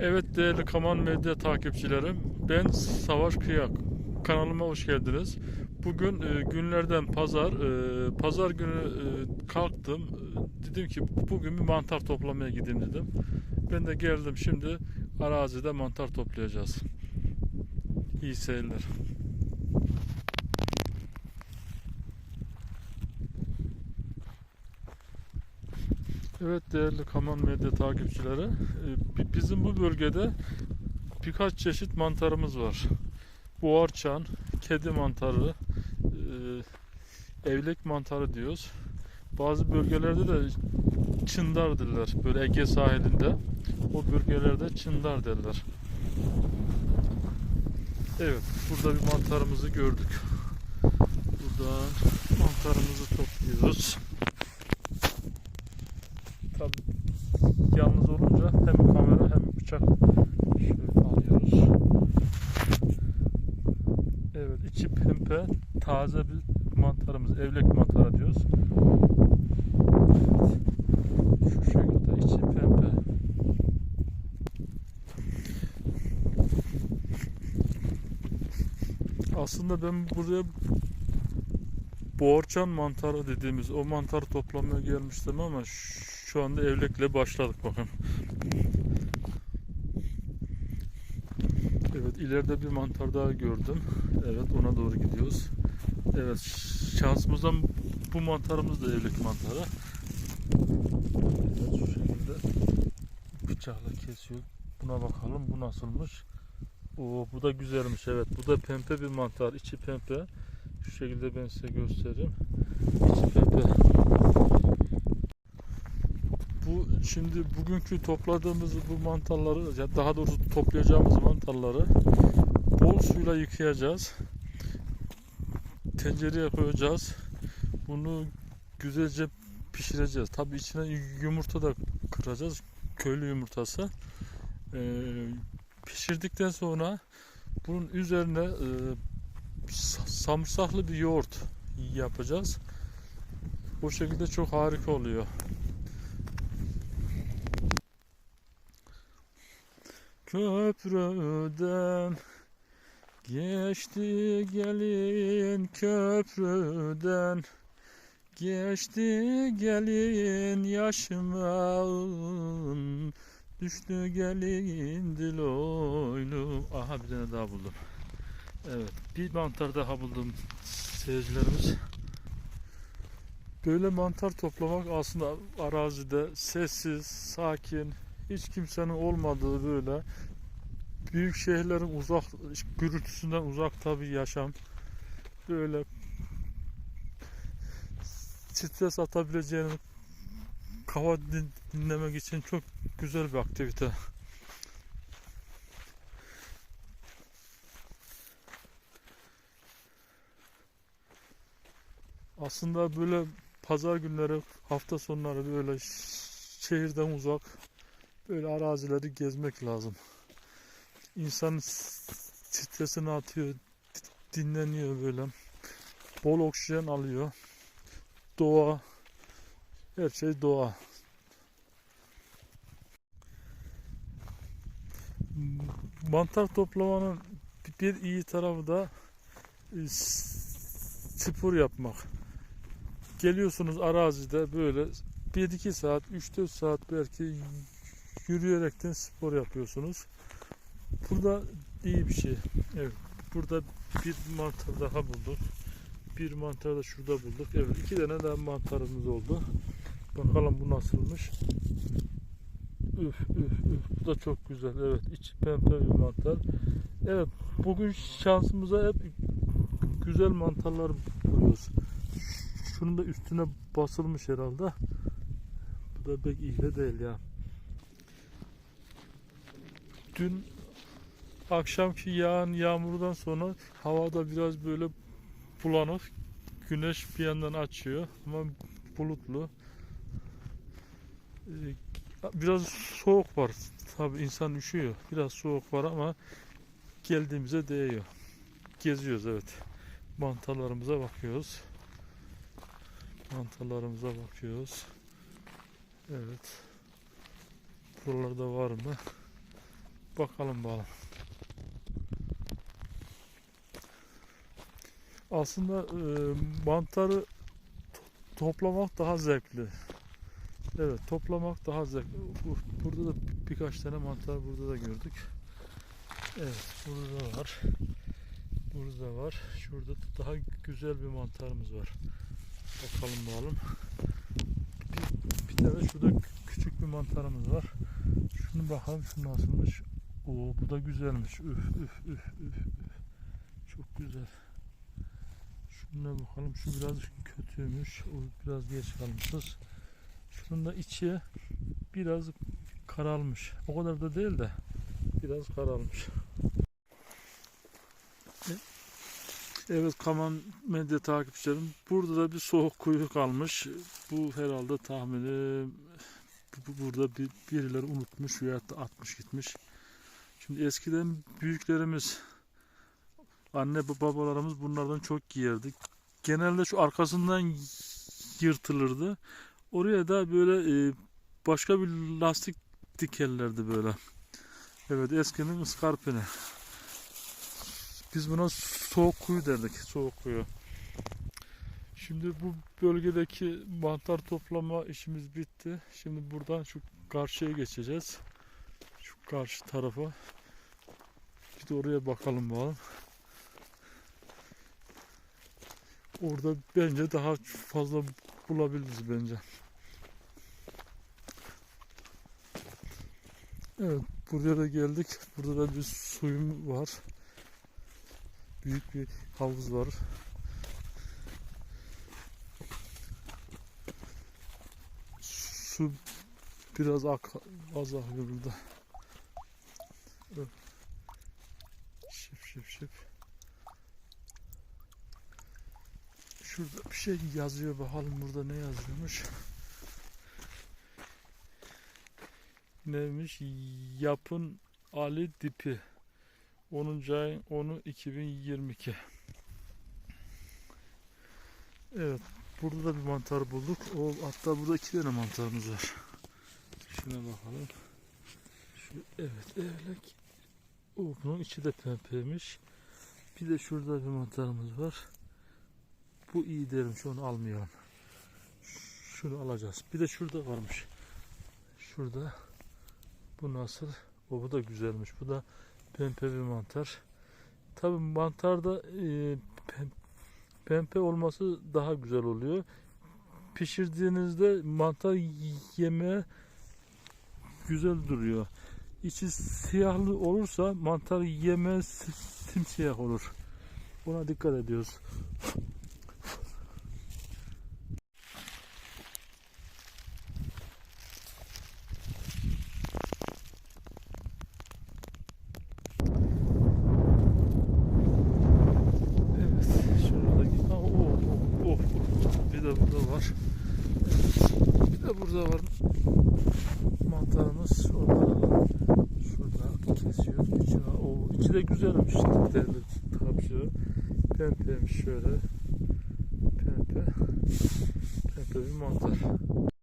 Evet değerli Kaman Medya takipçilerim. Ben Savaş Kıyak. Kanalıma hoş geldiniz. Bugün e, günlerden pazar. E, pazar günü e, kalktım. E, dedim ki bugün bir mantar toplamaya gideyim dedim. Ben de geldim şimdi arazide mantar toplayacağız. İyi seyirler. Evet değerli Kaman Medya takipçileri, e, bi- bizim bu bölgede birkaç çeşit mantarımız var. Boğarçan, kedi mantarı, e, evlek mantarı diyoruz. Bazı bölgelerde de çındar derler. Böyle Ege sahilinde o bölgelerde çındar derler. Evet, burada bir mantarımızı gördük. Buradan mantarımızı topluyoruz. Tabii yalnız olunca hem kamera hem bıçak şöyle alıyoruz. Evet içi pembe taze bir mantarımız evlek mantarı diyoruz. Şu şekilde içi pembe. Aslında ben buraya boğarçan mantarı dediğimiz o mantarı toplamaya gelmiştim ama şu anda evlekle başladık bakın. Evet ileride bir mantar daha gördüm. Evet ona doğru gidiyoruz. Evet şansımızdan bu mantarımız da evlek mantarı. Evet şu şekilde bıçakla kesiyor. Buna bakalım bu nasılmış. Oo bu da güzelmiş evet. Bu da pembe bir mantar. içi pembe. Şu şekilde ben size göstereyim. İçi pembe. Şimdi bugünkü topladığımız bu mantarları, daha doğrusu toplayacağımız mantarları bol suyla yıkayacağız. Tencereye koyacağız. Bunu güzelce pişireceğiz. Tabii içine yumurta da kıracağız. Köylü yumurtası. Ee, pişirdikten sonra bunun üzerine e, sa- samırsaklı bir yoğurt yapacağız. Bu şekilde çok harika oluyor. Köprüden geçti gelin köprüden. Geçti gelin yaşımın düştü gelin diloylu. Aha bir tane daha buldum. Evet bir mantar daha buldum seyircilerimiz. Böyle mantar toplamak aslında arazide sessiz sakin hiç kimsenin olmadığı böyle büyük şehirlerin uzak gürültüsünden uzak tabi yaşam böyle stres atabileceğiniz kafa din- dinlemek için çok güzel bir aktivite. Aslında böyle pazar günleri, hafta sonları böyle şehirden uzak böyle arazileri gezmek lazım. İnsan stresini atıyor, dinleniyor böyle. Bol oksijen alıyor. Doğa, her şey doğa. Mantar toplamanın bir iyi tarafı da e, spor yapmak. Geliyorsunuz arazide böyle 1-2 saat, 3-4 saat belki yürüyerekten spor yapıyorsunuz. Burada iyi bir şey. Evet. Burada bir mantar daha bulduk. Bir mantar da şurada bulduk. Evet iki tane daha mantarımız oldu. Bakalım bu nasılmış. Üf üf üf. Bu da çok güzel. Evet içi pembe bir mantar. Evet bugün şansımıza hep güzel mantarlar buluyoruz. Şunun da üstüne basılmış herhalde. Bu da pek iyi de değil ya. Dün akşamki yağan yağmurdan sonra havada biraz böyle bulanık. Güneş bir yandan açıyor ama bulutlu. Ee, Biraz soğuk var. Tabi insan üşüyor. Biraz soğuk var ama geldiğimize değiyor. Geziyoruz evet. Mantarlarımıza bakıyoruz. Mantarlarımıza bakıyoruz. Evet. Buralarda var mı? Bakalım bakalım. Aslında e, mantarı to- toplamak daha zevkli. Evet, toplamak daha zevkli. Bu- Burada da bir- birkaç tane mantar burada da gördük. Evet, burada var. Burada var. Şurada daha güzel bir mantarımız var. Bakalım bakalım. Bir, bir tane şurada kü- küçük bir mantarımız var. Şunu bakalım şu nasılmış. Oo bu da güzelmiş. Üf üf üf üf. Çok güzel. Şuna bakalım. Şu biraz kötüymüş. O biraz geç kalmışız. Şunun da içi biraz karalmış. O kadar da değil de biraz karalmış. Evet Kaman medya takipçilerim. Burada da bir soğuk kuyu kalmış. Bu herhalde bu- burada bir, birileri unutmuş veya da atmış gitmiş. Şimdi eskiden büyüklerimiz anne babalarımız bunlardan çok giyerdi. Genelde şu arkasından yırtılırdı. Oraya da böyle e, başka bir lastik dikerlerdi böyle. Evet eskinin ıskarpini. Biz buna soğuk kuyu derdik. Soğuk kuyu. Şimdi bu bölgedeki mantar toplama işimiz bitti. Şimdi buradan şu karşıya geçeceğiz. Şu karşı tarafa. De oraya bakalım bakalım. Orada bence daha fazla bulabiliriz bence. Evet, buraya da geldik. Burada da bir suyum var. Büyük bir havuz var. Su biraz ak az akıyor burada. Evet. Şıp şıp şıp. Şurada bir şey yazıyor bakalım burada ne yazıyormuş. Neymiş? Yapın Ali Dipi. 10. ayın 10'u 2022. Evet. Burada da bir mantar bulduk. O hatta burada iki tane mantarımız var. Şuna bakalım. Şu evet evlek. O bunun içi de pembeymiş. Bir de şurada bir mantarımız var. Bu iyi derim. Şunu almayalım. Şunu alacağız. Bir de şurada varmış. Şurada. Bu nasıl? O bu da güzelmiş. Bu da pembe bir mantar. Tabi mantarda e, pem- pembe olması daha güzel oluyor. Pişirdiğinizde mantar y- yemeye güzel duruyor. İçi siyahlı olursa mantar yeme si- simsiyah olur. Buna dikkat ediyoruz. Burada var. Mantarımız orada. Kesiyor. İçine, o içi de güzelmiş. Değerli takipçiler. Pembeymiş şöyle. Pembe. Pembe bir mantar.